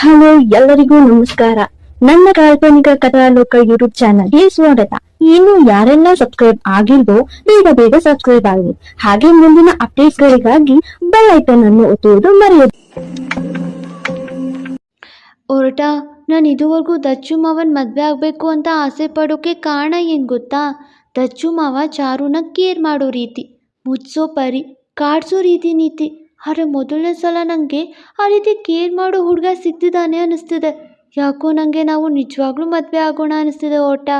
Hello ಎಲ್ಲರಿಗೂ ನಮಸ್ಕಾರ. ನನ್ನ ಕಾಲ್ಪನಿಕ ಕಥಾಲೋಕ ಯೂಟ್ಯೂಬ್ ಚಾನಲ್ಗೆ ಸ್ವಾಗತ. ಇನ್ನು ಯಾರೆಲ್ಲ ಸಬ್ಸ್ಕ್ರೈಬ್ ಆಗಿಲ್ವೋ ಬೇಗ ಬೇಗ ಸಬ್ಸ್ಕ್ರೈಬ್ ಆಗಿ ಹಾಗೆ ಮುಂದಿನ ಅಪ್ಡೇಟ್ಸ್ ಗಳಿಗಾಗಿ ಬೆಲ್ ಐಕನ್ ಅನ್ನು ಒತ್ತುವುದು ಮರೆಯದು. ಹೊರಟ ನಾನು ಇದುವರೆಗೂ ದಚ್ಚು ಮಾವನ್ ಮದ್ವೆ ಆಗಬೇಕು ಅಂತ ಆಸೆ ಪಡೋಕೆ ಕಾರಣ ಏನು ಗೊತ್ತಾ? ದಚ್ಚು ಮಾವ ಚಾರುನ ಕೇರ್ ಮಾಡೋ ರೀತಿ. ಮುಚ್ಚೋ ಪರಿ, ಕಾಡ್ಸೋ ರೀತಿ ನೀತಿ. ಆದರೆ ಮೊದಲನೇ ಸಲ ನನಗೆ ಆ ರೀತಿ ಕೇರ್ ಮಾಡೋ ಹುಡುಗ ಸಿಗ್ತಿದ್ದಾನೆ ಅನ್ನಿಸ್ತಿದೆ. ಯಾಕೋ ನನಗೆ ನಾವು ನಿಜವಾಗ್ಲೂ ಮದುವೆ ಆಗೋಣ ಅನ್ನಿಸ್ತಿದೆ ಓಟ.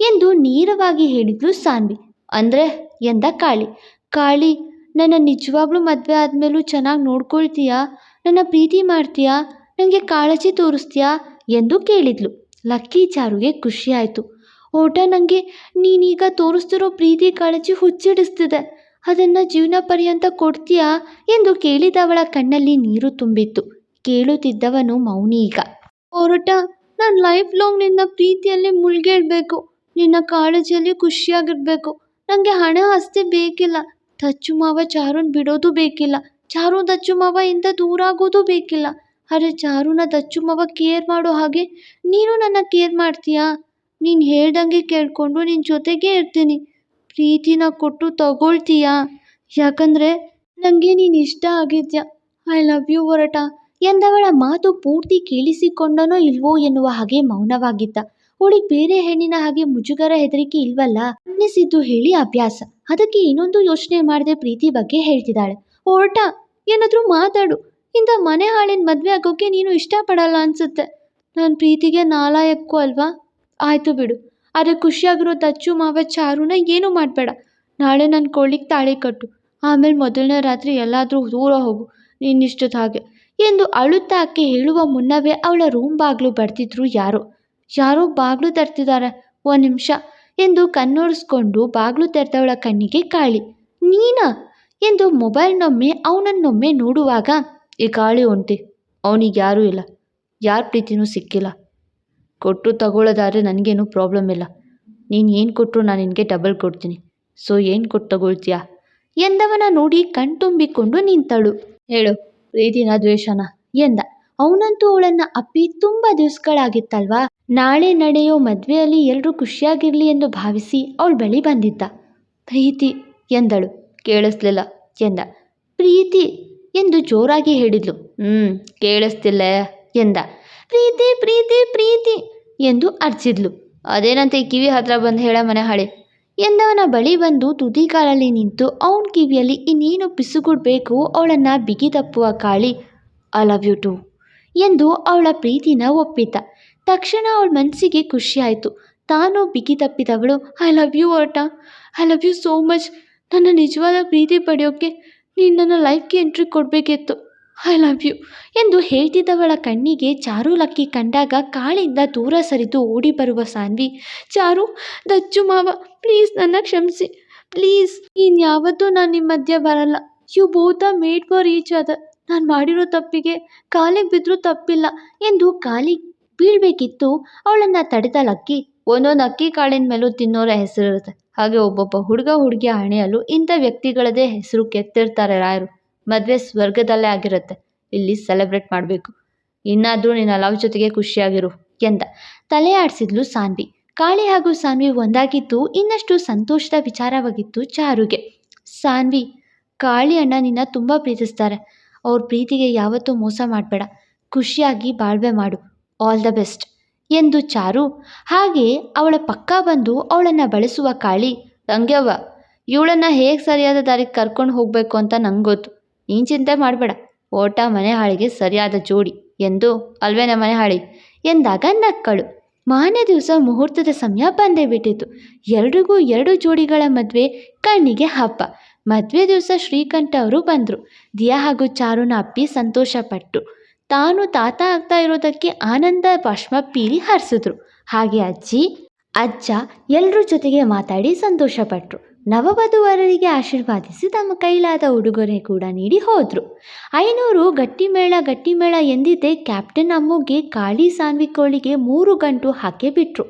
ಎಂದು ನೇರವಾಗಿ ಹೇಳಿದ್ಲು ಸಾನ್ವಿ. ಅಂದರೆ ಎಂದ ಕಾಳಿ. ಕಾಳಿ, ನನ್ನ ನಿಜವಾಗ್ಲೂ ಮದುವೆ ಆದಮೇಲೂ ಚೆನ್ನಾಗಿ ನೋಡ್ಕೊಳ್ತೀಯಾ? ನನ್ನ ಪ್ರೀತಿ ಮಾಡ್ತೀಯಾ? ನನಗೆ ಕಾಳಜಿ ತೋರಿಸ್ತೀಯಾ? ಎಂದು ಕೇಳಿದ್ಲು. ಲಕ್ಕಿ ಚಾರುಗೆ ಖುಷಿಯಾಯಿತು. ಓಟ ನನಗೆ ನೀನೀಗ ತೋರಿಸ್ತಿರೋ ಪ್ರೀತಿ ಕಾಳಜಿ ಹುಚ್ಚಿಡಿಸ್ತಿದೆ. ಅದನ್ನು ಜೀವನ ಪರ್ಯಂತ ಕೊಡ್ತೀಯಾ ಎಂದು ಕೇಳಿದವಳ ಕಣ್ಣಲ್ಲಿ ನೀರು ತುಂಬಿತ್ತು. ಕೇಳುತ್ತಿದ್ದವನು ಮೌನಿ ಈಗ ಹೊರಟ ನಾನು ಲೈಫ್ ಲಾಂಗ್ ನಿನ್ನ ಪ್ರೀತಿಯಲ್ಲಿ ಮುಳುಗೇಳ್ಬೇಕು. ನಿನ್ನ ಕಾಳಜಿಯಲ್ಲಿ ಖುಷಿಯಾಗಿರ್ಬೇಕು. ನನಗೆ ಹಣ ಅಷ್ಟೇ ಬೇಕಿಲ್ಲ. ದಚ್ಚು ಮಾವ ಚಾರುನ್ ಬಿಡೋದು ಬೇಕಿಲ್ಲ. ಚಾರು ದಚ್ಚು ಮಾವ ಇಂದ ದೂರ ಆಗೋದು ಬೇಕಿಲ್ಲ. ಅರೆ ಚಾರುನ ದಚ್ಚು ಮಾವ ಕೇರ್ ಮಾಡೋ ಹಾಗೆ ನೀನು ನನ್ನ ಕೇರ್ ಮಾಡ್ತೀಯಾ? ನೀನು ಹೇಳ್ದಂಗೆ ಕೇಳಿಕೊಂಡು ನಿನ್ನ ಜೊತೆಗೇ ಇರ್ತೀನಿ. ಪ್ರೀತಿನ ಕೊಟ್ಟು ತಗೊಳ್ತೀಯ? ಯಾಕಂದರೆ ನನಗೆ ನೀನು ಇಷ್ಟ ಆಗಿದ್ಯಾ? ಐ ಲವ್ ಯು ಹೊರಟ. ಎಂದವಳ ಮಾತು ಪೂರ್ತಿ ಕೇಳಿಸಿಕೊಂಡನೋ ಇಲ್ವೋ ಎನ್ನುವ ಹಾಗೆ ಮೌನವಾಗಿದ್ದ. ಅವಳಿಗೆ ಬೇರೆ ಹೆಣ್ಣಿನ ಹಾಗೆ ಮುಜುಗರ ಹೆದರಿಕೆ ಇಲ್ವಲ್ಲ? ಅನ್ನಿಸಿದ್ದು ಹೇಳಿ ಅಭ್ಯಾಸ. ಅದಕ್ಕೆ ಇನ್ನೊಂದು ಯೋಚನೆ ಮಾಡದೆ ಪ್ರೀತಿ ಬಗ್ಗೆ ಹೇಳ್ತಿದ್ದಾಳೆ. ಹೊರಟ, ಏನಾದರೂ ಮಾತಾಡು. ಇಂದ ಮನೆ ಹಾಳಿನ ಮದುವೆ ಆಗೋಕ್ಕೆ ನೀನು ಇಷ್ಟಪಡಲ್ಲ ಅನ್ಸುತ್ತೆ. ನನ್ನ ಪ್ರೀತಿಗೆ ನಾಲಾಯಕ್ಕು ಅಲ್ವಾ? ಆಯಿತು ಬಿಡು. ಆದರೆ ಖುಷಿಯಾಗಿರೋ ದಚ್ಚು ಮಾವ ಚಾರುನ ಏನೂ ಮಾಡಬೇಡ. ನಾಳೆ ನನ್ನ ಕೋಳಿಗೆ ತಾಳಿ ಕಟ್ಟು. ಆಮೇಲೆ ಮೊದಲನೇ ರಾತ್ರಿ ಎಲ್ಲಾದರೂ ದೂರ ಹೋಗು. ನಿನ್ನಿಷ್ಟದ ಹಾಗೆ. ಎಂದು ಅಳುತ್ತಾ ಆಕೆ ಹೇಳುವ ಮುನ್ನವೇ ಅವಳ ರೂಮ್ ಬಾಗಿಲು ಬರ್ತಿದ್ರು ಯಾರೋ. ಯಾರೋ ಬಾಗಿಲು ತರ್ತಿದ್ದಾರೆ ಒಂದು ನಿಮಿಷ ಎಂದು ಕಣ್ಣೋಡಿಸ್ಕೊಂಡು ಬಾಗಿಲು ತೆರೆದವಳ ಕಣ್ಣಿಗೆ ಕಾಳಿ. ನೀನ? ಎಂದು ಮೊಬೈಲ್ನೊಮ್ಮೆ ಅವನನ್ನೊಮ್ಮೆ ನೋಡುವಾಗ ಈ ಕಾಳಿ ಒಂಟಿ, ಅವನಿಗೆ ಯಾರೂ ಇಲ್ಲ. ಯಾರ ಪ್ರೀತಿನೂ ಸಿಕ್ಕಿಲ್ಲ. ಕೊಟ್ಟು ತಗೊಳ್ಳೋದಾದ್ರೆ ನನಗೇನು ಪ್ರಾಬ್ಲಮ್ ಇಲ್ಲ. ನೀನು ಏನು ಕೊಟ್ಟರು ನಾನು ನಿನಗೆ ಡಬಲ್ ಕೊಡ್ತೀನಿ. ಸೊ ಏನು ಕೊಟ್ಟು ತಗೊಳ್ತೀಯಾ? ಎಂದವನ ನೋಡಿ ಕಣ್ತುಂಬಿಕೊಂಡು ನಿಂತಳು. ಹೇಳು ಪ್ರೀತಿನ ದ್ವೇಷನ. ಎಂದ, ಅವನಂತೂ ಅವಳನ್ನು ಅಪ್ಪಿ ತುಂಬ ದಿವಸಗಳಾಗಿತ್ತಲ್ವಾ? ನಾಳೆ ನಡೆಯೋ ಮದುವೆಯಲ್ಲಿ ಎಲ್ಲರೂ ಖುಷಿಯಾಗಿರಲಿ ಎಂದು ಭಾವಿಸಿ ಅವಳು ಬಳಿ ಬಂದಿದ್ದ. ಪ್ರೀತಿ, ಎಂದಳು. ಕೇಳಿಸ್ಲಿಲ್ಲ, ಎಂದ. ಪ್ರೀತಿ, ಎಂದು ಜೋರಾಗಿ ಹೇಳಿದ್ಲು. ಹ್ಞೂ ಕೇಳಿಸ್ತಿಲ್ಲ, ಎಂದ. ಪ್ರೀತಿ ಪ್ರೀತಿ ಪ್ರೀತಿ ಎಂದು ಅರ್ಚಿದ್ಲು. ಅದೇನಂತೆ ಕಿವಿ ಹತ್ರ ಬಂದು ಹೇಳ ಮನೆ ಹಳೆ. ಎಂದವನ ಬಳಿ ಬಂದು ತುದಿಗಾಲಲ್ಲಿ ನಿಂತು ಅವನ ಕಿವಿಯಲ್ಲಿ ಇನ್ನೇನು ಪಿಸುಗುಡ್ಬೇಕು ಅವಳನ್ನು ಬಿಗಿದಪ್ಪುವ ಕಾಳಿ ಐ ಲವ್ ಯು ಟು ಎಂದು ಅವಳ ಪ್ರೀತಿನ ಒಪ್ಪಿದ್ದ ತಕ್ಷಣ ಅವಳ ಮನಸ್ಸಿಗೆ ಖುಷಿ ಆಯಿತು. ತಾನು ಬಿಗಿ ತಪ್ಪಿದವಳು. I love you ಅಟ I love you so much ನನ್ನ ನಿಜವಾದ ಪ್ರೀತಿ ಪಡೆಯೋಕ್ಕೆ ನೀನು ನನ್ನ ಲೈಫ್ಗೆ ಎಂಟ್ರಿ ಕೊಡಬೇಕಿತ್ತು. ಐ ಲವ್ ಯು ಎಂದು ಹೇಳ್ತಿದ್ದವಳ ಕಣ್ಣಿಗೆ ಚಾರು ಲಕ್ಕಿ ಕಂಡಾಗ ಕಾಳಿಂದ ದೂರ ಸರಿದು ಓಡಿ ಬರುವ ಸಾನ್ವಿ. ಚಾರು, ದಚ್ಚು ಮಾವ ಪ್ಲೀಸ್ ನನ್ನ ಕ್ಷಮಿಸಿ. ಪ್ಲೀಸ್ ಇನ್ಯಾವತ್ತೂ ನಾನು ನಿಮ್ಮ ಮಧ್ಯೆ ಬರಲ್ಲ. You both made for each other ನಾನು ಮಾಡಿರೋ ತಪ್ಪಿಗೆ ಕಾಲಿಗೆ ಬಿದ್ದರೂ ತಪ್ಪಿಲ್ಲ ಎಂದು ಕಾಲಿಗೆ ಬೀಳ್ಬೇಕಿತ್ತು ಅವಳನ್ನು ತಡೆದ ಲಕ್ಕಿ. ಒಂದೊಂದು ಅಕ್ಕಿ ಕಾಳಿನ ಮೇಲೂ ತಿನ್ನೋರ ಹೆಸರಿರುತ್ತೆ. ಹಾಗೆ ಒಬ್ಬೊಬ್ಬ ಹುಡುಗ ಹುಡುಗಿಯ ಹಣೆಯಲ್ಲೂ ಇಂಥ ವ್ಯಕ್ತಿಗಳದೇ ಹೆಸರು ಕೆತ್ತಿರ್ತಾರೆ ರಾಯರು ಮದುವೆ ಸ್ವರ್ಗದಲ್ಲೇ ಆಗಿರುತ್ತೆ. ಇಲ್ಲಿ ಸೆಲೆಬ್ರೇಟ್ ಮಾಡಬೇಕು. ಇನ್ನಾದರೂ ನಿನ್ನ ಲವ್ ಜೊತೆಗೆ ಖುಷಿಯಾಗಿರು ಎಂದ. ತಲೆ ಆಡಿಸಿದ್ಲು ಸಾನ್ವಿ. ಕಾಳಿ ಹಾಗೂ ಸಾನ್ವಿ ಒಂದಾಗಿದ್ದು ಇನ್ನಷ್ಟು ಸಂತೋಷದ ವಿಚಾರವಾಗಿತ್ತು ಚಾರುಗೆ. ಸಾನ್ವಿ, ಕಾಳಿ ಅಣ್ಣ ನಿನ್ನ ತುಂಬ ಪ್ರೀತಿಸ್ತಾರೆ. ಅವ್ರ ಪ್ರೀತಿಗೆ ಯಾವತ್ತೂ ಮೋಸ ಮಾಡಬೇಡ. ಖುಷಿಯಾಗಿ ಬಾಳ್ವೆ ಮಾಡು. ಆಲ್ ದ ಬೆಸ್ಟ್ ಎಂದು ಚಾರು. ಹಾಗೆ ಅವಳ ಪಕ್ಕ ಬಂದು ಅವಳನ್ನು ಬಳಸುವ ಕಾಳಿ ತಂಗ್ಯವ್ವ ಇವಳನ್ನು ಹೇಗೆ ಸರಿಯಾದ ದಾರಿಗೆ ಕರ್ಕೊಂಡು ಹೋಗಬೇಕು ಅಂತ ನಂಗೆ ಗೊತ್ತು ನೀನು ಚಿಂತೆ ಮಾಡಬೇಡ. ಓಟ ಮನೆ ಹಾಳಿಗೆ ಸರಿಯಾದ ಜೋಡಿ. ಎಂದು ಅಲ್ವೇನ ಮನೆ ಹಾಳಿ? ಎಂದಾಗ ನಕ್ಕಳು. ಮಾನ್ಯ ದಿವಸ ಮುಹೂರ್ತದ ಸಮಯ ಬಂದೇ ಬಿಟ್ಟಿತು. ಎಲ್ರಿಗೂ ಎರಡು ಜೋಡಿಗಳ ಮದುವೆ ಕಣ್ಣಿಗೆ ಹಬ್ಬ. ಮದುವೆ ದಿವಸ ಶ್ರೀಕಂಠ ಅವರು ಬಂದರು. ದಿಯಾ ಹಾಗೂ ಚಾರುನ ಅಪ್ಪಿ ಸಂತೋಷಪಟ್ಟು. ತಾನು ತಾತ ಆಗ್ತಾ ಇರೋದಕ್ಕೆ ಆನಂದ ಭಾಷ್ಮ ಪೀರಿ ಹರಿಸಿದ್ರು. ಹಾಗೆ ಅಜ್ಜಿ, ಅಜ್ಜ ಎಲ್ಲರ ಜೊತೆಗೆ ಮಾತಾಡಿ ಸಂತೋಷಪಟ್ಟರು ನವವಧುವರರಿಗೆ ಆಶೀರ್ವಾದಿಸಿ ತಮ್ಮ ಕೈಲಾದ ಉಡುಗೊರೆ ಕೂಡ ನೀಡಿ ಹೋದರು. ಐನೂರು ಗಟ್ಟಿಮೇಳ ಗಟ್ಟಿಮೇಳ ಎಂದಿದ್ದೆ ಕ್ಯಾಪ್ಟನ್ ಅಮ್ಮುಗೆ ಕಾಳಿ ಸಾನ್ವಿ ಕೋಳಿಗೆ ಮೂರು ಗಂಟು ಹಾಕಿ ಬಿಟ್ರು.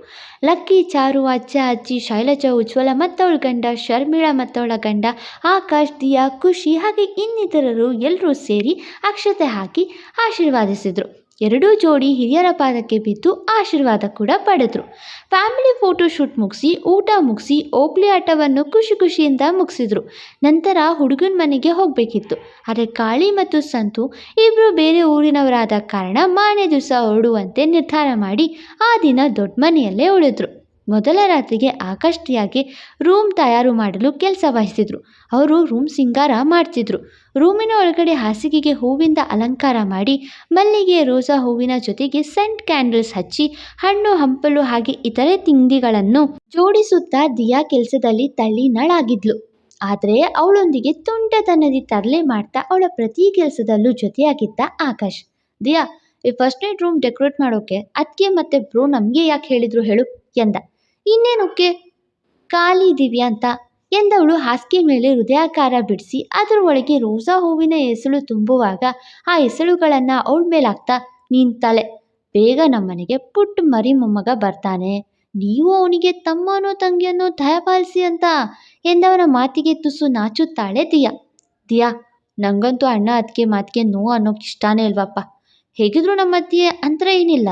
ಲಕ್ಕಿ, ಚಾರು, ಅಜ್ಜ, ಅಜ್ಜಿ, ಶೈಲಜಾ, ಉಜ್ವಲ ಮತ್ತವಳ ಗಂಡ, ಶರ್ಮಿಳ ಮತ್ತವಳ ಗಂಡ, ಆಕಾಶ್, ದಿಯಾ, ಖುಷಿ ಹಾಗೆ ಇನ್ನಿತರರು ಎಲ್ಲರೂ ಸೇರಿ ಅಕ್ಷತೆ ಹಾಕಿ ಆಶೀರ್ವಾದಿಸಿದರು. ಎರಡೂ ಜೋಡಿ ಹಿರಿಯರ ಪಾದಕ್ಕೆ ಬಿದ್ದು ಆಶೀರ್ವಾದ ಕೂಡ ಪಡೆದರು. ಫ್ಯಾಮಿಲಿ ಫೋಟೋ ಶೂಟ್ ಮುಗಿಸಿ, ಊಟ ಮುಗಿಸಿ ಓಕ್ಲಿ ಆಟವನ್ನು ಖುಷಿ ಖುಷಿಯಿಂದ ಮುಗಿಸಿದ್ರು. ನಂತರ ಹುಡುಗನ ಮನೆಗೆ ಹೋಗಬೇಕಿತ್ತು. ಆದರೆ ಕಾಳಿ ಮತ್ತು ಸಂತು ಇಬ್ಬರು ಬೇರೆ ಊರಿನವರಾದ ಕಾರಣ ಮಾನೆ ದಿವಸ ಹೊರಡುವಂತೆ ನಿರ್ಧಾರ ಮಾಡಿ ಆ ದಿನ ದೊಡ್ಡ ಮನೆಯಲ್ಲೇ ಉಳಿದ್ರು. ಮೊದಲ ರಾತ್ರಿಗೆ ಆಕಷ್ಟಿಯಾಗಿ ರೂಮ್ ತಯಾರು ಮಾಡಲು ಕೆಲಸ ವಹಿಸಿದ್ರು. ಅವರು ರೂಮ್ ಸಿಂಗಾರ ಮಾಡ್ತಿದ್ರು. ರೂಮಿನ ಒಳಗಡೆ ಹಾಸಿಗೆಗೆ ಹೂವಿಂದ ಅಲಂಕಾರ ಮಾಡಿ ಮಲ್ಲಿಗೆ ರೋಸಾ ಹೂವಿನ ಜೊತೆಗೆ ಸೆಂಟ್ ಕ್ಯಾಂಡಲ್ಸ್ ಹಚ್ಚಿ, ಹಣ್ಣು, ಹಂಪಲು ಹಾಗೆ ಇತರೆ ತಿಂಡಿಗಳನ್ನು ಜೋಡಿಸುತ್ತಾ ದಿಯಾ ಕೆಲಸದಲ್ಲಿ ತಳ್ಳಿನಳಾಗಿದ್ಲು. ಆದರೆ ಅವಳೊಂದಿಗೆ ತುಂಟತನದಿ ತರಲೆ ಮಾಡ್ತಾ ಅವಳ ಪ್ರತಿ ಕೆಲಸದಲ್ಲೂ ಜೊತೆಯಾಗಿದ್ದ ಆಕಾಶ್. ದಿಯಾ, ಈ ಫಸ್ಟ್ ನೈಟ್ ರೂಮ್ ಡೆಕೋರೇಟ್ ಮಾಡೋಕೆ ಅದಕ್ಕೆ ಮತ್ತೆ ಬ್ರೋ ನಮಗೆ ಯಾಕೆ ಹೇಳಿದ್ರು ಹೇಳು ಎಂದ. ಇನ್ನೇನಕ್ಕೆ? ಖಾಲಿ ದಿವ್ಯಾ ಅಂತ ಎಂದವಳು ಹಾಸಿಗೆ ಮೇಲೆ ಹೃದಯಾಕಾರ ಬಿಡಿಸಿ ಅದರ ಒಳಗೆ ರೋಸಾ ಹೂವಿನ ಎಸಳು ತುಂಬುವಾಗ ಆ ಎಸಳುಗಳನ್ನು ಅವಳ ಮೇಲಾಗ್ತಾ ನಿಂತಾಳೆ. ಬೇಗ ನಮ್ಮನೆಗೆ ಪುಟ್ಟ ಮರಿ ಮೊಮ್ಮಗ ಬರ್ತಾನೆ. ನೀವು ಅವನಿಗೆ ತಮ್ಮನೋ ತಂಗಿಯನ್ನೋ ದಯಪಾಲಿಸಿ ಅಂತ ಎಂದವನ ಮಾತಿಗೆ ತುಸು ನಾಚುತ್ತಾಳೆ ದಿಯಾ. ದಿಯಾ, ನಂಗಂತೂ ಅಣ್ಣ ಅದಕ್ಕೆ ಮಾತಿಗೆ ನೋ ಅನ್ನೋಕೆ ಇಷ್ಟಾನೇ ಇಲ್ವಪ್ಪ. ಹೇಗಿದ್ರು ನಮ್ಮ ಮಧ್ಯೆ ಅಂತರ ಏನಿಲ್ಲ.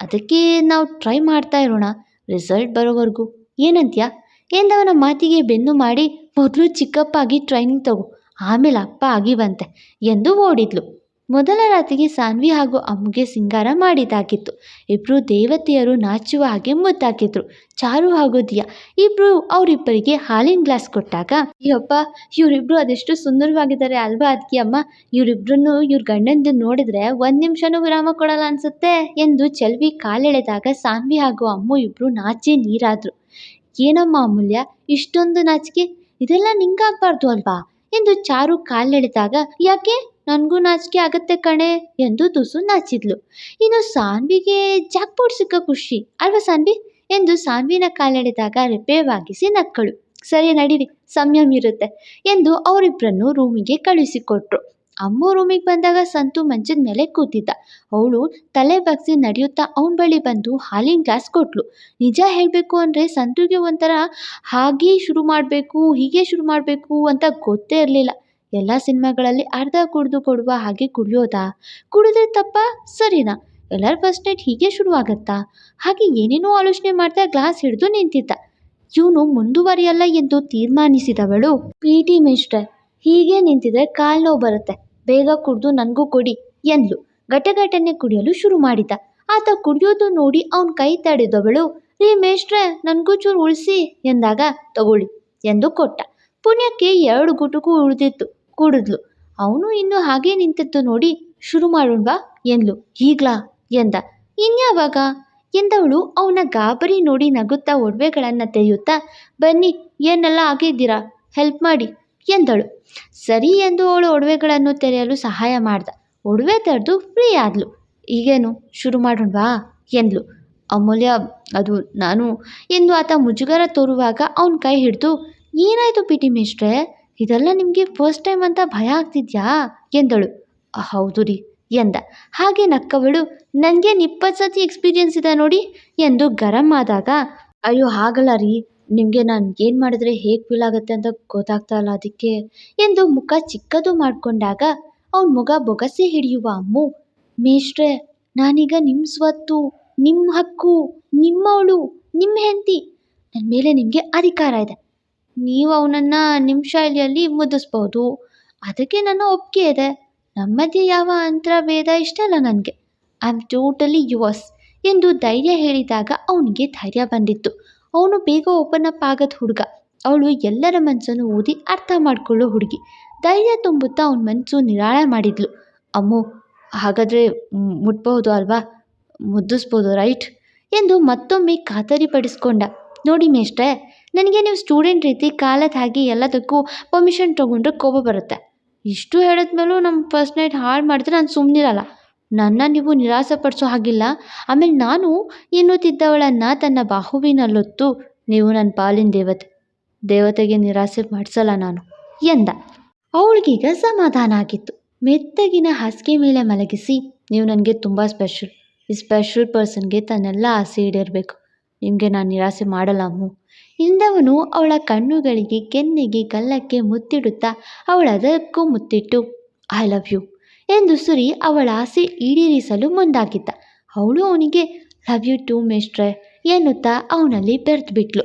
ಅದಕ್ಕೆ ನಾವು ಟ್ರೈ ಮಾಡ್ತಾ ಇರೋಣ. ರಿಸಲ್ಟ್ ಬರೋವರೆಗೂ. ಏನಂತ್ಯ? ಎಂದವನ ಮಾತಿಗೆ ಬೆನ್ನು ಮಾಡಿ, ಮೊದಲು ಚಿಕ್ಕಪ್ಪ ಆಗಿ ಟ್ರೈನಿಂಗ್ ತಗೋ, ಆಮೇಲೆ ಅಪ್ಪ ಆಗಿ ಬಂತೆ ಎಂದು ಓಡಿದ್ಲು. ಮೊದಲ ರಾತ್ರಿಗೆ ಸಾನ್ವಿ ಹಾಗೂ ಅಮ್ಮಗೆ ಸಿಂಗಾರ ಮಾಡಿದ್ದಾಗಿತ್ತು. ಇಬ್ಬರು ದೇವತೆಯರು ನಾಚುವ ಹಾಗೆ ಮುದ್ದಾಕಿದ್ರು ಚಾರು ಹಾಗೂ ದಿಯಾ ಇಬ್ಬರು ಅವರಿಬ್ಬರಿಗೆ ಹಾಲಿನ ಗ್ಲಾಸ್ ಕೊಟ್ಟಾಗ, ಅಯ್ಯಪ್ಪ, ಇವರಿಬ್ರು ಅದೆಷ್ಟು ಸುಂದರವಾಗಿದ್ದಾರೆ ಅಲ್ವಾ ಅದಕ್ಕೆ ಅಮ್ಮ? ಇವರಿಬ್ರನ್ನು ಇವ್ರ ಗಂಡಂದು ನೋಡಿದ್ರೆ ಒಂದು ನಿಮಿಷನೂ ವಿರಾಮ ಕೊಡಲ್ಲ ಅನ್ಸುತ್ತೆ? ಎಂದು ಚೆಲ್ವಿ ಕಾಲೆಳೆದಾಗ ಸಾನ್ವಿ ಹಾಗೂ ಅಮ್ಮು ಇಬ್ರು ನಾಚಿ ನೀರಾದ್ರು. ಏನಮ್ಮ ಅಮೂಲ್ಯ, ಇಷ್ಟೊಂದು ನಾಚಿಕೆ? ಇದೆಲ್ಲ ನಿಂಗಾಗಬಾರ್ದು ಅಲ್ವಾ? ಎಂದು ಚಾರು ಕಾಲೆಳೆದಾಗ, ಯಾಕೆ? ನನಗೂ ನಾಚಿಕೆ ಆಗತ್ತೆ ಕಣೆ ಎಂದು ತುಸು ನಾಚಿದ್ಲು. ಇನ್ನು ಸಾನ್ವಿಗೆ ಜಾಕ್ಪೋಟ್ ಸಿಕ್ಕ ಖುಷಿ. ಅಲ್ವಾ ಸಾನ್ವಿ? ಎಂದು ಸಾನ್ವಿನ ಕಾಲೆಳೆದಾಗ ರೆಪ್ಪೆವಾಗಿಸಿ ನಕ್ಕಳು. ಸರಿ ನಡೀರಿ, ಸಂಯಮ ಇರುತ್ತೆ ಎಂದು ಅವರಿಬ್ಬರನ್ನು ರೂಮಿಗೆ ಕಳುಹಿಸಿಕೊಟ್ರು ಅಮ್ಮ ರೂಮಿಗೆ ಬಂದಾಗ ಸಂತು ಮಂಚದ ಮೇಲೆ ಕೂತಿದ್ದ. ಅವಳು ತಲೆ ಬಗ್ಸಿ ನಡೆಯುತ್ತಾ ಅವನ ಬಳಿ ಬಂದು ಹಾಲಿನ ಗ್ಲಾಸ್ ಕೊಟ್ಲು. ನಿಜ ಹೇಳಬೇಕು ಅಂದರೆ ಸಂತುಗೆ ಒಂಥರ ಹಾಗೆ ಶುರು ಮಾಡಬೇಕು, ಹೀಗೆ ಶುರು ಮಾಡಬೇಕು ಅಂತ ಗೊತ್ತೇ ಇರಲಿಲ್ಲ. ಎಲ್ಲ ಸಿನಿಮಾಗಳಲ್ಲಿ ಅರ್ಧ ಕುಡಿದು ಕೊಡುವ ಹಾಗೆ ಕುಡಿಯೋದಾ? ಕುಡಿದ್ರೆ ತಪ್ಪ? ಸರಿನಾ? ಎಲ್ಲರ ಫಸ್ಟ್ ನೈಟ್ ಹೀಗೆ ಶುರುವಾಗತ್ತಾ? ಹಾಗೆ ಏನೇನೋ ಆಲೋಚನೆ ಮಾಡ್ತಾ ಗ್ಲಾಸ್ ಹಿಡಿದು ನಿಂತಿದ್ದ. ಇವನು ಮುಂದುವರಿಯಲ್ಲ ಎಂದು ತೀರ್ಮಾನಿಸಿದವಳು. ಪಿ ಟಿ ಮಿಸ್ಟರ್, ಹೀಗೆ ನಿಂತಿದ್ರೆ ಕಾಲು ನೋವು ಬರುತ್ತೆ. ಬೇಗ ಕುಡಿದು ನನಗೂ ಕೊಡಿ, ಎಂದ್ಲು. ಘಟಘಟನೆ ಕುಡಿಯಲು ಶುರು ಮಾಡಿದ. ಆತ ಕುಡಿಯೋದು ನೋಡಿ ಅವನ ಕೈ ತಡೆದವಳು. ರೀ ಮೇಷ್ಟ್ರೆ ನನಗೂ ಚೂರು ಉಳಿಸಿ, ಎಂದಾಗ, ತಗೊಳ್ಳಿ, ಎಂದು ಕೊಟ್ಟ. ಪುಣ್ಯಕ್ಕೆ ಎರಡು ಗುಟುಕು ಉಳಿದಿತ್ತು. ಕುಡಿದ್ಲು. ಅವನು ಇನ್ನು ಹಾಗೆ ನಿಂತಿದ್ದು ನೋಡಿ ಶುರು ಮಾಡೋಣ್ವಾ? ಎಂದ್ಲು. ಈಗ್ಲಾ? ಎಂದ. ಇನ್ಯಾವಾಗ? ಎಂದವಳು ಅವನ ಗಾಬರಿ ನೋಡಿ ನಗುತ್ತಾ ಒಡವೆಗಳನ್ನು ತೆಗೆಯುತ್ತಾ, ಬನ್ನಿ, ಏನೆಲ್ಲ ಆಗಿದ್ದೀರಾ? ಹೆಲ್ಪ್ ಮಾಡಿ ಎಂದಳು. ಸರಿ ಎಂದು ಅವಳು ಒಡವೆಗಳನ್ನು ತೆರೆಯಲು ಸಹಾಯ ಮಾಡ್ದ. ಒಡವೆ ತೆರೆದು ಫ್ರೀ ಆದ್ಲು. ಈಗೇನು? ಶುರು ಮಾಡೋಣ್ವಾ? ಎಂದ್ಲು. ಅಮೂಲ್ಯ, ಅದು ನಾನು ಎಂದು ಆತ ಮುಜುಗರ ತೋರುವಾಗ ಅವನ ಕೈ ಹಿಡಿದು, ಏನಾಯಿತು ಪಿ ಟಿ ಮೇಷ್ಟ್ರೆ? ಇದೆಲ್ಲ ನಿಮಗೆ ಫಸ್ಟ್ ಟೈಮ್ ಅಂತ ಭಯ ಆಗ್ತಿದ್ಯಾ? ಎಂದಳು. ಹೌದು ರೀ, ಎಂದ. ಹಾಗೆ ನಕ್ಕವಳು ನನಗೇನು ಇಪ್ಪತ್ತು ಸತಿ ಎಕ್ಸ್ಪೀರಿಯನ್ಸ್ ಇದೆ ನೋಡಿ ಎಂದು ಗರಂ ಆದಾಗ, ಅಯ್ಯೋ, ಹಾಗಲ್ಲ ರೀ, ನಿಮಗೆ ನಾನು ಏನು ಮಾಡಿದ್ರೆ ಹೇಗೆ ಫೀಲ್ ಆಗುತ್ತೆ ಅಂತ ಗೊತ್ತಾಗ್ತಾ ಇಲ್ಲ ಅದಕ್ಕೆ ಎಂದು ಮುಖ ಚಿಕ್ಕದು ಮಾಡಿಕೊಂಡಾಗ, ಅವನ ಮುಖ ಬೊಗಸೆ ಹಿಡಿಯುವ ಅಮ್ಮು. ಮೇಷ್ಟ್ರೆ, ನಾನೀಗ ನಿಮ್ಮ ಸ್ವತ್ತು ನಿಮ್ಮ ಹಕ್ಕು, ನಿಮ್ಮವಳು ನಿಮ್ಮ ಹೆಂಡತಿ. ನನ್ನ ಮೇಲೆ ನಿಮಗೆ ಅಧಿಕಾರ ಇದೆ. ನೀವು ಅವನನ್ನ ನಿಮ್ಮ ಶೈಲಿಯಲ್ಲಿ ಮುದ್ದಿಸ್ಬೋದು ಅದಕ್ಕೆ ನನ್ನ ಒಪ್ಪಿಗೆ ಇದೆ. ನಮ್ಮ ಮಧ್ಯೆ ಯಾವ ಅಂತರ ಭೇದ ಇಷ್ಟ ಅಲ್ಲ ನನಗೆ. ಐ ಆಮ್ ಟೋಟಲಿ ಯುವರ್ಸ್ ಎಂದು ಧೈರ್ಯ ಹೇಳಿದಾಗ ಅವನಿಗೆ ಧೈರ್ಯ ಬಂದಿತ್ತು. ಅವನು ಬೇಗ ಓಪನ್ ಅಪ್ ಆಗದ ಹುಡುಗ. ಅವಳು ಎಲ್ಲರ ಮನಸ್ಸನ್ನು ಓದಿ ಅರ್ಥ ಮಾಡಿಕೊಳ್ಳೋ ಹುಡುಗಿ. ಧೈರ್ಯ ತುಂಬುತ್ತಾ ಅವನ ಮನಸ್ಸು ನಿರಾಳ ಮಾಡಿದ್ಲು. ಅಮ್ಮು, ಹಾಗಾದರೆ ಮುಟ್ಬಹುದು ಅಲ್ವಾ? ಮುದ್ದಿಸ್ಬೋದು ರೈಟ್ ಎಂದು ಮತ್ತೊಮ್ಮೆ ಖಾತರಿಪಡಿಸ್ಕೊಂಡ. ನೋಡಿ ಮೇಷ್ಟ್ರೆ ನನಗೆ ನೀವು ಸ್ಟೂಡೆಂಟ್ ರೀತಿ ಕಾಲದ ಎಲ್ಲದಕ್ಕೂ ಪರ್ಮಿಷನ್ ತೊಗೊಂಡ್ರೆ ಕೋಪ ಬರುತ್ತೆ. ಇಷ್ಟು ಹೇಳಿದ್ಮೇಲೂ ನಮ್ಮ ಫಸ್ಟ್ ನೈಟ್ ಹಾಳು ಮಾಡಿದ್ರೆ ನಾನು ಸುಮ್ಮನಿರಲ್ಲ ನನ್ನ ನೀವು ನಿರಾಸೆ ಪಡಿಸೋ ಹಾಗಿಲ್ಲ. ಆಮೇಲೆ ನಾನು ಎನ್ನುತ್ತಿದ್ದವಳನ್ನು ತನ್ನ ಬಾಹುವಿನಲ್ಲೊತ್ತು ನೀವು ನನ್ನ ಪಾಲಿನ ದೇವತೆ, ದೇವತೆಗೆ ನಿರಾಸೆ ಮಾಡಿಸಲ್ಲ ನಾನು ಎಂದ. ಅವಳಿಗೀಗ ಸಮಾಧಾನ ಆಗಿತ್ತು. ಮೆತ್ತಗಿನ ಹಾಸಿಗೆ ಮೇಲೆ ಮಲಗಿಸಿ, ನೀವು ನನಗೆ ತುಂಬ ಸ್ಪೆಷಲ್ ಈ ಸ್ಪೆಷಲ್ ಪರ್ಸನ್ಗೆ ತನ್ನೆಲ್ಲ ಆಸೆ ಈಡೇರಬೇಕು. ನಿಮಗೆ ನಾನು ನಿರಾಸೆ ಮಾಡಲ್ಲ ಅಮ್ಮು. ಇಂದವನು ಅವಳ ಕಣ್ಣುಗಳಿಗೆ, ಕೆನ್ನೆಗೆ ಗಲ್ಲಕ್ಕೆ ಮುತ್ತಿಡುತ್ತಾ ಅವಳದಕ್ಕೂ ಮುತ್ತಿಟ್ಟು ಐ ಲವ್ ಯು ಎಂದು ಸುರಿ ಅವಳ ಆಸೆ ಈಡೇರಿಸಲು ಮುಂದಾಗಿದ್ದ. ಅವಳು ಅವನಿಗೆ ಲವ್ ಯು ಟು ಮೇಷ್ಟ್ರೆ ಎನ್ನುತ್ತಾ ಅವನಲ್ಲಿ ಬೆರೆತು ಬಿಟ್ಲು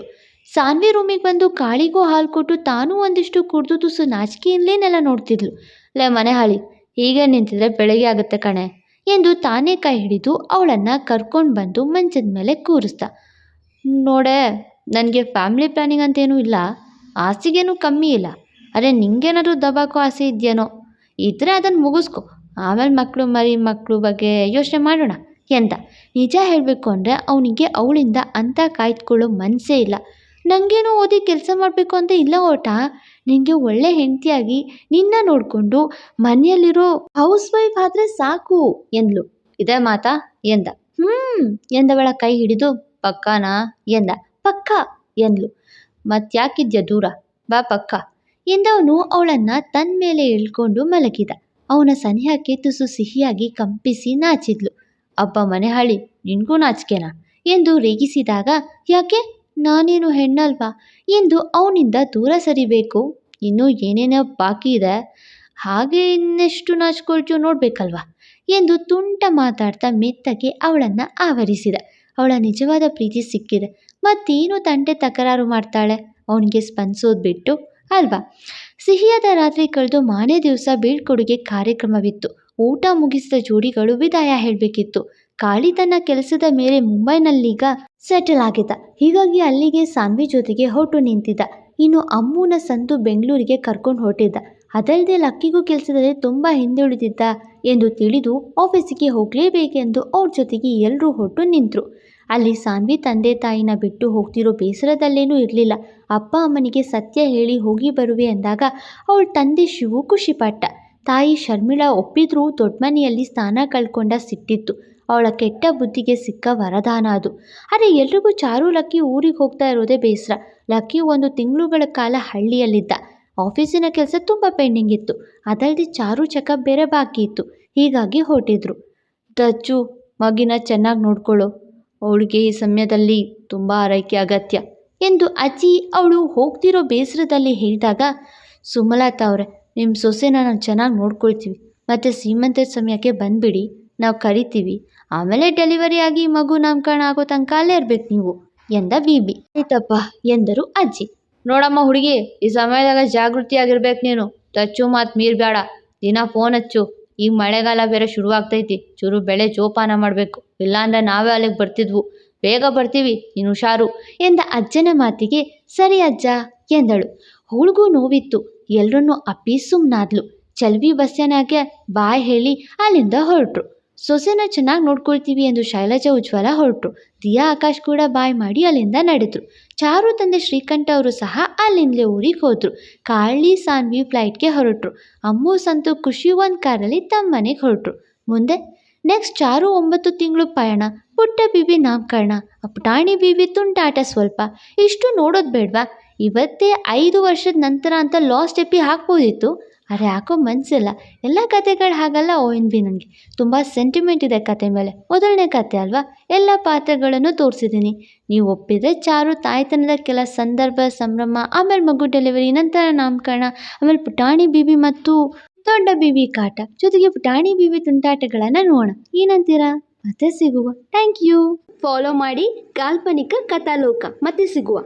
ಸಾನ್ವಿ ರೂಮಿಗೆ ಬಂದು ಕಾಳಿಗೂ ಹಾಲು ಕೊಟ್ಟು ತಾನೂ ಒಂದಿಷ್ಟು ಕುಡಿದು ತುಸು ನಾಚಿಕೆಯಿಂದಲೇ ನೆಲ ನೋಡ್ತಿದ್ಲು. ಲೇ ಮನೆ ಹಾಳಿ ಈಗ ನಿಂತಿದ್ರೆ ಬೆಳಗ್ಗೆ ಆಗುತ್ತೆ ಕಣೆ ಎಂದು ತಾನೇ ಕೈ ಹಿಡಿದು ಅವಳನ್ನು ಕರ್ಕೊಂಡು ಬಂದು ಮಂಚದ ಮೇಲೆ ಕೂರಿಸ್ದ. ನೋಡೆ ನನಗೆ ಫ್ಯಾಮಿಲಿ ಪ್ಲ್ಯಾನಿಂಗ್ ಅಂತೇನೂ ಇಲ್ಲ ಆಸೆಗೇನು ಕಮ್ಮಿ ಇಲ್ಲ. ಅರೆ ನಿಂಗೇನಾದರೂ ದಬಾಕೋ ಆಸೆ ಇದೆಯೇನೋ? ಇದ್ದರೆ ಅದನ್ನು ಮುಗಿಸ್ಕೊ. ಆಮೇಲೆ ಮಕ್ಕಳು ಮರಿ ಮಕ್ಕಳು ಬಗ್ಗೆ ಯೋಚನೆ ಮಾಡೋಣ ಎಂದ ನಿಜ ಹೇಳಬೇಕು ಅಂದರೆ ಅವನಿಗೆ ಅವಳಿಂದ ಅಂತ ಕಾಯ್ದುಕೊಳ್ಳೋ ಮನಸ್ಸೇ ಇಲ್ಲ. ನನಗೇನು ಓದಿ ಕೆಲಸ ಮಾಡಬೇಕು ಅಂತ ಇಲ್ಲ ಓಟ. ನಿನಗೆ ಒಳ್ಳೆ ಹೆಂಡತಿಯಾಗಿ ನಿನ್ನ ನೋಡಿಕೊಂಡು ಮನೆಯಲ್ಲಿರೋ ಹೌಸ್ ವೈಫ್ ಆದರೆ ಸಾಕು ಎಂದ್ಲು. ಇದೇ ಮಾತಾ? ಎಂದ. ಹ್ಞೂ ಎಂದವಳ ಕೈ ಹಿಡಿದು ಪಕ್ಕಾನಾ? ಎಂದ. ಪಕ್ಕ ಎಂದ್ಲು. ಮತ್ಯಾಕಿದ್ಯಾ ದೂರ, ಬಾ ಪಕ್ಕ ಎಂದವನು ಅವಳನ್ನು ತನ್ನ ಮೇಲೆ ಇಳ್ಕೊಂಡು ಮಲಗಿದ. ಅವನ ಸನಿಹಕ್ಕೆ ತುಸು ಸಿಹಿಯಾಗಿ ಕಂಪಿಸಿ ನಾಚಿದ್ಲು. ಅಬ್ಬ ಮನೆ ಹಾಳಿ, ನಿನಗೂ ನಾಚಿಕೆನಾ ಎಂದು ರೇಗಿಸಿದಾಗ, ಯಾಕೆ? ನಾನೇನು ಹೆಣ್ಣಲ್ವಾ? ಎಂದು ಅವನಿಂದ ದೂರ ಸರಿಬೇಕು. ಇನ್ನೂ ಏನೇನೋ ಬಾಕಿ ಇದೆ, ಹಾಗೆ ಇನ್ನೆಷ್ಟು ನಾಚ್ಕೊಳ್ತೀಯೋ ನೋಡಬೇಕಲ್ವಾ? ಎಂದು ತುಂಟ ಮಾತಾಡ್ತಾ ಮೆತ್ತಗೆ ಅವಳನ್ನು ಆವರಿಸಿದ. ಅವಳ ನಿಜವಾದ ಪ್ರೀತಿ ಸಿಕ್ಕಿದೆ. ಮತ್ತೇನು ತಂಟೆ ತಕರಾರು ಮಾಡ್ತಾಳೆ? ಅವನಿಗೆ ಸ್ಪಂದಿಸೋದು ಬಿಟ್ಟು, ಅಲ್ವಾ? ಸಿಹಿಯಾದ ರಾತ್ರಿ ಕಳೆದು ಮಾನೇ ದಿವಸ ಬೀಳ್ಕೊಡುಗೆ ಕಾರ್ಯಕ್ರಮವಿತ್ತು. ಊಟ ಮುಗಿಸಿದ ಜೋಡಿಗಳು ವಿದಾಯ ಹೇಳಬೇಕಿತ್ತು. ಕಾಳಿ ತನ್ನ ಕೆಲಸದ ಮೇಲೆ ಮುಂಬೈನಲ್ಲೀಗ ಸೆಟಲ್ ಆಗಿದ್ದ. ಹೀಗಾಗಿ ಅಲ್ಲಿಗೆ ಸಾನ್ವಿ ಜೊತೆಗೆ ಹೊರಟು ನಿಂತಿದ್ದ. ಇನ್ನು ಅಮ್ಮೂನ ಸಂತು ಬೆಂಗಳೂರಿಗೆ ಕರ್ಕೊಂಡು ಹೊರಟಿದ್ದ. ಅದಲ್ಲದೆ ಲಕ್ಕಿಗೂ ಕೆಲಸದಲ್ಲಿ ತುಂಬ ಹಿಂದುಳಿದಿದ್ದ ಎಂದು ತಿಳಿದು ಆಫೀಸಿಗೆ ಹೋಗಲೇಬೇಕೆಂದು ಅವ್ರ ಜೊತೆಗೆ ಎಲ್ಲರೂ ಹೊರಟು ನಿಂತರು. ಅಲ್ಲಿ ಸಾನ್ವಿ ತಂದೆ ತಾಯಿನ ಬಿಟ್ಟು ಹೋಗ್ತಿರೋ ಬೇಸರದಲ್ಲೇನೂ ಇರಲಿಲ್ಲ. ಅಪ್ಪ ಅಮ್ಮನಿಗೆ ಸತ್ಯ ಹೇಳಿ ಹೋಗಿ ಬರುವೆ ಅಂದಾಗ ಅವಳ ತಂದೆ ಶಿವು ಖುಷಿಪಟ್ಟ. ತಾಯಿ ಶರ್ಮಿಳಾ ಒಪ್ಪಿದ್ರೂ ದೊಡ್ಡ ಮನೆಯಲ್ಲಿ ಸ್ಥಾನ ಕಳ್ಕೊಂಡ ಸಿಟ್ಟಿತ್ತು. ಅವಳ ಕೆಟ್ಟ ಬುದ್ಧಿಗೆ ಸಿಕ್ಕ ವರದಾನ ಅದು. ಆದರೆ ಎಲ್ರಿಗೂ ಚಾರು ಲಕ್ಕಿ ಊರಿಗೆ ಹೋಗ್ತಾ ಇರೋದೇ ಬೇಸರ. ಲಕ್ಕಿ ಒಂದು ತಿಂಗಳುಗಳ ಕಾಲ ಹಳ್ಳಿಯಲ್ಲಿದ್ದ. ಆಫೀಸಿನ ಕೆಲಸ ತುಂಬ ಪೆಂಡಿಂಗ್ ಇತ್ತು. ಅದಲ್ಲದೆ ಚಾರು ಚೆಕಪ್ ಬೇರೆ ಬಾಕಿ ಇತ್ತು. ಹೀಗಾಗಿ ಹೊರಟಿದ್ರು. ದಚ್ಚು ಮಗಿನ ಚೆನ್ನಾಗಿ ನೋಡ್ಕೊಳ್ಳು ಅವಳಿಗೆ ಈ ಸಮಯದಲ್ಲಿ ತುಂಬ ಆರೈಕೆ ಅಗತ್ಯ ಎಂದು ಅಜ್ಜಿ ಅವಳು ಹೋಗ್ತಿರೋ ಬೇಸರದಲ್ಲಿ ಹೇಳಿದಾಗ, ಸುಮಲತಾ ಅವರೇ ನಿಮ್ಮ ಸೊಸೆನ ನಾವು ಚೆನ್ನಾಗಿ ನೋಡ್ಕೊಳ್ತೀವಿ. ಮತ್ತು ಸೀಮಂತದ ಸಮಯಕ್ಕೆ ಬಂದುಬಿಡಿ. ನಾವು ಕರಿತೀವಿ. ಆಮೇಲೆ ಡೆಲಿವರಿ ಆಗಿ ಮಗು ನಾಮಕರಣ ಆಗೋ ತನಕ ಅಲ್ಲೇ ಇರ್ಬೇಕು ನೀವು ಎಂದ ಬೀಬಿ ಆಯ್ತಪ್ಪ ಎಂದರು ಅಜ್ಜಿ. ನೋಡಮ್ಮ ಹುಡುಗಿ, ಈ ಸಮಯದಾಗ ಜಾಗೃತಿಯಾಗಿರ್ಬೇಕು ನೀನು. ತಚ್ಚು ಮಾತು ಮೀರ್ಬೇಡ ದಿನ ಫೋನ್ ಹಚ್ಚು. ಈಗ ಮಳೆಗಾಲ ಬೇರೆ ಶುರುವಾಗ್ತೈತಿ. ಚೂರು ಬೆಳೆ ಜೋಪಾನ ಮಾಡಬೇಕು. ಇಲ್ಲಾಂದ್ರೆ ನಾವೇ ಅಲ್ಲಿಗೆ ಬರ್ತಿದ್ವು. ಬೇಗ ಬರ್ತೀವಿ. ನೀನು ಹುಷಾರು. ಎಂದ ಅಜ್ಜನ ಮಾತಿಗೆ, ಸರಿ ಅಜ್ಜ, ಎಂದಳು. ಅವಳಿಗೂ ನೋವಿತ್ತು. ಎಲ್ಲರನ್ನೂ ಅಪ್ಪಿ ಸುಮ್ಮನಾದ್ಲು ಚಲ್ವಿ ಬಸ್ಸನಾಗೆ ಬಾಯ್ ಹೇಳಿ ಅಲ್ಲಿಂದ ಹೊರಟ್ರು. ಸೊಸೆನ ಚೆನ್ನಾಗಿ ನೋಡ್ಕೊಳ್ತೀವಿ ಎಂದು ಶೈಲಜಾ ಉಜ್ವಲ ಹೊರಟ್ರು ದಿಯಾ ಆಕಾಶ್ ಕೂಡ ಬಾಯ್ ಮಾಡಿ ಅಲ್ಲಿಂದ ನಡೆದರು. ಚಾರು ತಂದೆ ಶ್ರೀಕಂಠ ಅವರು ಸಹ ಅಲ್ಲಿಂದಲೇ ಊರಿಗೆ ಹೋದರು. ಕಾಳಿ ಸಾನ್ವಿ ಫ್ಲೈಟ್ಗೆ ಹೊರಟ್ರು. ಅಮ್ಮು ಸಂತು ಖುಷಿ ಒಂದು ಕಾರಲ್ಲಿ ತಮ್ಮ ಮನೆಗೆ ಹೊರಟ್ರು. ಮುಂದೆ, ನೆಕ್ಸ್ಟ್ ಚಾರು ಒಂಬತ್ತು ತಿಂಗಳು ಪಯಣ. ಪುಟ್ಟ ಬೀಬಿ ನಾಮಕರಣ. ಪುಟಾಣಿ ಬಿಬಿ ತುಂಟಾಟ ಸ್ವಲ್ಪ. ಇಷ್ಟು ನೋಡೋದು ಬೇಡವಾ? ಇವತ್ತೇ ಐದು ವರ್ಷದ ನಂತರ ಅಂತ ಲಾಸ್ಟ್ ಎಪಿ ಹಾಕ್ಬೋದಿತ್ತು? ಆದರೆ ಯಾಕೋ ಮನಸ್ಸಿಲ್ಲ ಎಲ್ಲ ಕತೆಗಳು ಹಾಗಲ್ಲ ಓ ಎನ್ ಬಿ ನನಗೆ. ತುಂಬ ಸೆಂಟಿಮೆಂಟ್ ಇದೆ ಕತೆ ಮೇಲೆ. ಮೊದಲನೇ ಕತೆ ಅಲ್ವಾ? ಎಲ್ಲ ಪಾತ್ರಗಳನ್ನು ತೋರಿಸಿದ್ದೀನಿ. ನೀವು ಒಪ್ಪಿದರೆ ಚಾರು ತಾಯ್ತನದ ಕೆಲ ಸಂದರ್ಭ, ಸಂಭ್ರಮ, ಆಮೇಲೆ ಮಗು ಡೆಲಿವರಿ ನಂತರ ನಾಮಕರಣ, ಆಮೇಲೆ ಪುಟಾಣಿ ಬೀಬಿ ಮತ್ತು ದೊಡ್ಡ ಬೀಬಿ ಕಾಟ. ಜೊತೆಗೆ ಪುಟಾಣಿ ಬೀಬಿ ತುಂಟಾಟಗಳನ್ನು ನೋಡೋಣ. ಏನಂತೀರಾ? ಮತ್ತೆ ಸಿಗುವ. Thank you. ಫಾಲೋ ಮಾಡಿ ಕಾಲ್ಪನಿಕ ಕಥಾಲೋಕ. ಮತ್ತೆ ಸಿಗುವ.